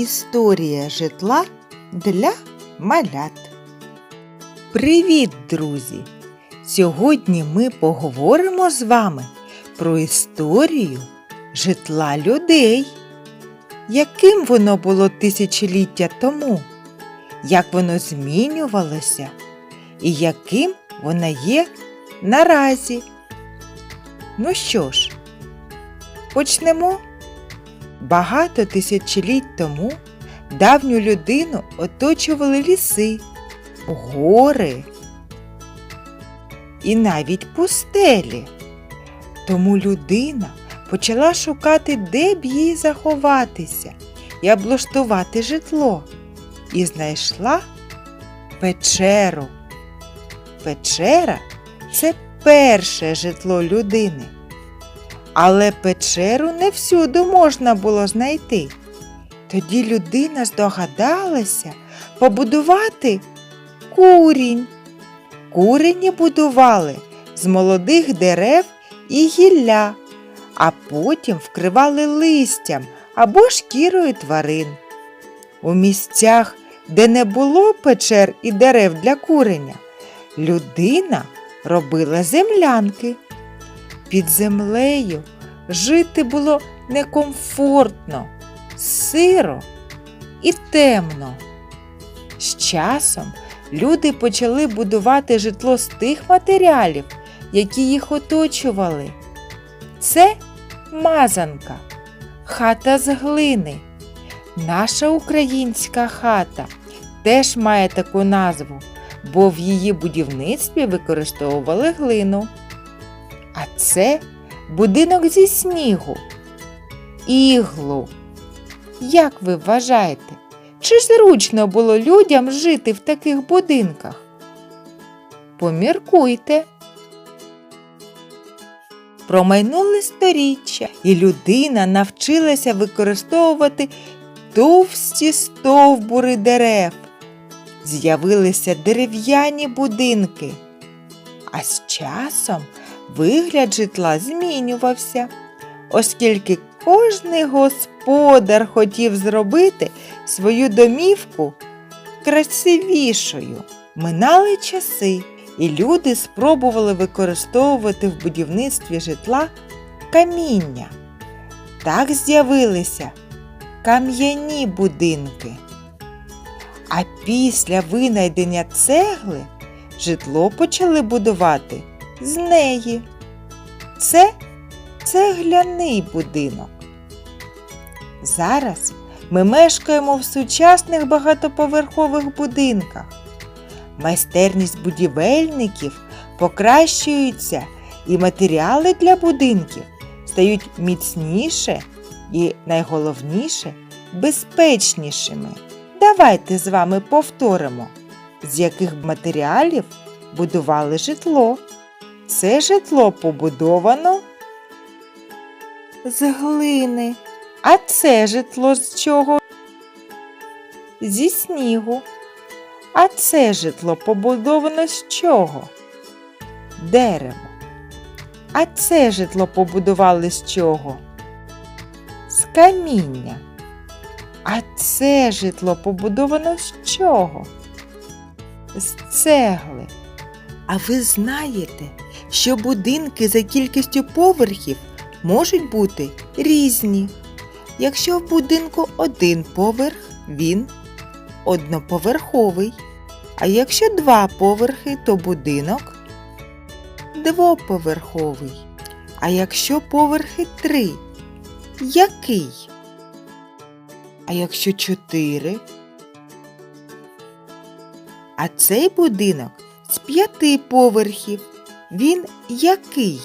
Історія житла для малят. Привіт, друзі! Сьогодні ми поговоримо з вами про історію житла людей. Яким воно було тисячоліття тому, як воно змінювалося і яким воно є наразі. Ну що ж, почнемо. Багато тисячоліть тому давню людину оточували ліси, гори і навіть пустелі. Тому людина почала шукати, де б їй заховатися і облаштувати житло, і знайшла печеру. Печера це перше житло людини. Але печеру не всюди можна було знайти. Тоді людина здогадалася побудувати курінь. Курені будували з молодих дерев і гілля, а потім вкривали листям або шкірою тварин. У місцях, де не було печер і дерев для куреня, людина робила землянки. Під землею жити було некомфортно, сиро і темно. З часом люди почали будувати житло з тих матеріалів, які їх оточували. Це мазанка, хата з глини. Наша українська хата теж має таку назву, бо в її будівництві використовували глину. Це будинок зі снігу. Іглу. Як ви вважаєте, чи зручно було людям жити в таких будинках? Поміркуйте. Промайнули сторіччя, і людина навчилася використовувати товсті стовбури дерев. З'явилися дерев'яні будинки. А з часом вигляд житла змінювався, оскільки кожний господар хотів зробити свою домівку красивішою. Минали часи, і люди спробували використовувати в будівництві житла каміння. Так з'явилися кам'яні будинки. А після винайдення цегли житло почали будувати з неї. Це цегляний будинок. Зараз ми мешкаємо в сучасних багатоповерхових будинках. Майстерність будівельників покращується і матеріали для будинків стають міцніше і, найголовніше, безпечнішими. Давайте з вами повторимо, з яких матеріалів будували житло. Це житло побудовано з глини. А це житло з чого? Зі снігу. А це житло побудовано з чого? Дерево. А це житло побудували з чого? З каміння. А це житло побудовано з чого? З цегли. А ви знаєте, що будинки за кількістю поверхів можуть бути різні. Якщо в будинку один поверх, він одноповерховий. А якщо два поверхи, то будинок двоповерховий. А якщо поверхи три, який? А якщо чотири? А цей будинок з п'яти поверхів. Він який?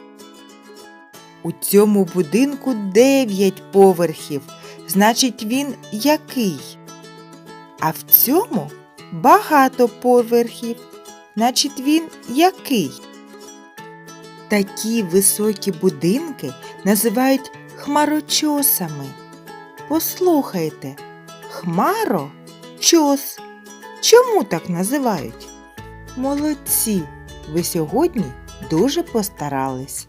У цьому будинку дев'ять поверхів. Значить, він який? А в цьому багато поверхів. Значить, він який? Такі високі будинки називають хмарочосами. Послухайте, хмаро-чос. Чому так називають? Молодці! Ви сьогодні дуже постарались.